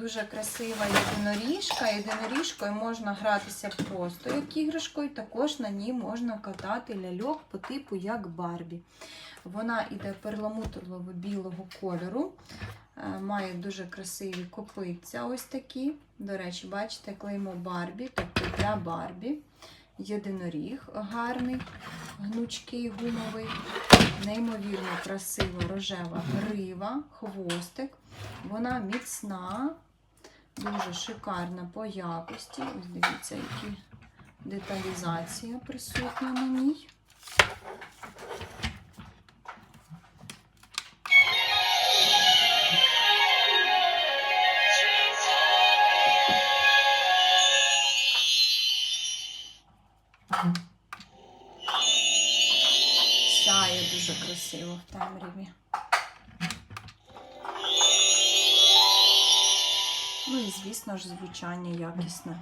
Дуже красива єдиноріжка. Єдиноріжкою можна гратися просто як іграшкою, також на ній можна катати ляльок по типу як Барбі. Вона йде перламутрово-білого кольору, е, має дуже красиві копиця, ось такі. До речі, бачите, клеймо Барбі, тобто для Барбі. Єдиноріг гарний, гнучкий, гумовий, неймовірно красива рожева грива, хвостик. Вона міцна, дуже шикарна по якості. Ось дивіться, які деталізація присутня на ній. Сяє дуже красиво в темряві. Ну і, звісно ж, звучання якісне.